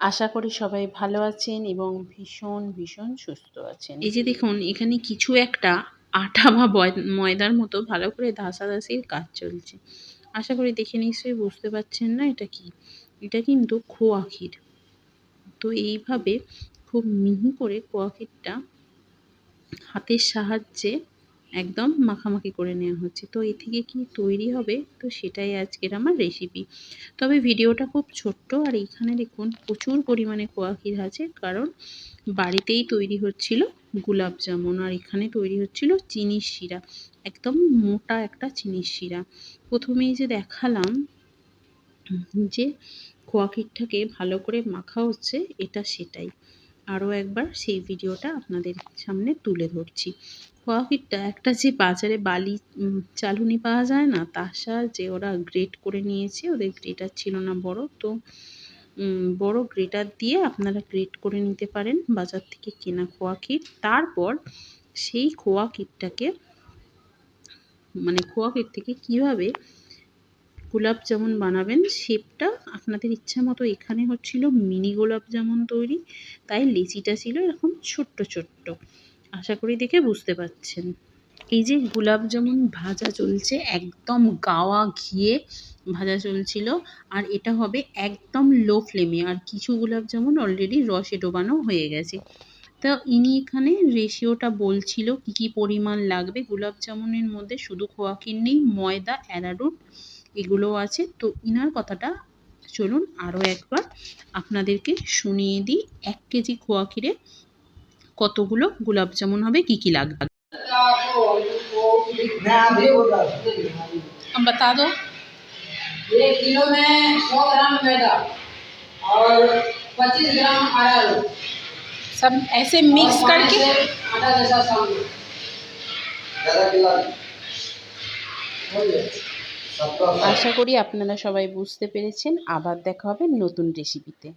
আশা করি সবাই ভালো আছেন এবং ভীষণ ভীষণ সুস্থ আছেন। এই যে দেখুন, এখানে কিছু একটা আটা বা ময়দার মতো ভালো করে ধাসাধাসির কাজ চলছে। আশা করি দেখে নিশ্চয়ই বুঝতে পারছেন না এটা কি? এটা কিন্তু খোয়া ক্ষীর। তো এইভাবে খুব মিহি করে খোয়া ক্ষীরটা হাতের সাহায্যে একদম মাখামাখি করে নেওয়া হচ্ছে। তো এ থেকে কি তৈরি হবে? তো সেটাই আজকের আমার রেসিপি তবে ভিডিওটা খুব ছোট্ট আর এখানে দেখুন প্রচুর পরিমাণে খোয়া ক্ষীর আছে, কারণ বাড়িতেই তৈরি হচ্ছিল গুলাব জামুন আর এখানে তৈরি হচ্ছিল চিনির শিরা। একদম মোটা একটা চিনির শিরা। প্রথমেই যে দেখালাম যে খোয়া ক্ষীরটাকে ভালো করে মাখা হচ্ছে, এটা সেটাই। আরও একবার সেই ভিডিওটা আপনাদের সামনে তুলে ধরছি। ক্ষীরটা একটা যে বাজারে বালি চালুনি পাওয়া যায় না, তার সাহায্যে ওরা গ্রেট করে নিয়েছে, ওদের গ্রেটার ছিল না বড়। তো বড় গ্রেটার দিয়ে আপনারা গ্রেট করে নিতে পারেন বাজার থেকে কেনা খোয়া ক্ষীর তারপর সেই খোয়া ক্ষীরটাকে মানে খোয়া ক্ষীর থেকে কীভাবে গোলাপ জামুন বানাবেন শেপটা আপনাদের ইচ্ছা মতো এখানে হচ্ছিল মিনি গোলাপ জামুন তৈরি, তাই লেচিটা ছিল এরকম ছোট্ট ছোট্ট। আশা করি দেখে বুঝতে পাচ্ছেন এই যে গোলাপ জামুন ভাজা চলছে, একদম গাওয়া ঘিয়ে ভাজা চলছিল, আর এটা হবে একদম লো ফ্লেমে, আর কিছু গোলাপ জামুন অলরেডি রসে ডোবানো হয়ে গেছে। তা ইনি এখানে রেশিওটা বলছিল কি কি পরিমাণ লাগবে গোলাপ জামুনের মধ্যে, শুধু খোয়া নেই, ময়দা, অ্যারারুট এগুলোও আছে। তো ইনার কথাটা চলুন আরও একবার আপনাদেরকে শুনিয়ে দিই এক কেজি খোয়া ক্ষীরে কতগুলো গোলাপ জামুন হবে কি কি লাগবে मैं आप ही बोल रहा हूँ बता दो एक किलो में सौ ग्राम मैदा और पच्चीस ग्राम अरारोट सब ऐसे मिक्स और पानी करके से आटा जैसा सामने আশা করি আপনারা সবাই বুঝতে পেরেছেন। আবার দেখা হবে নতুন রেসিপিতে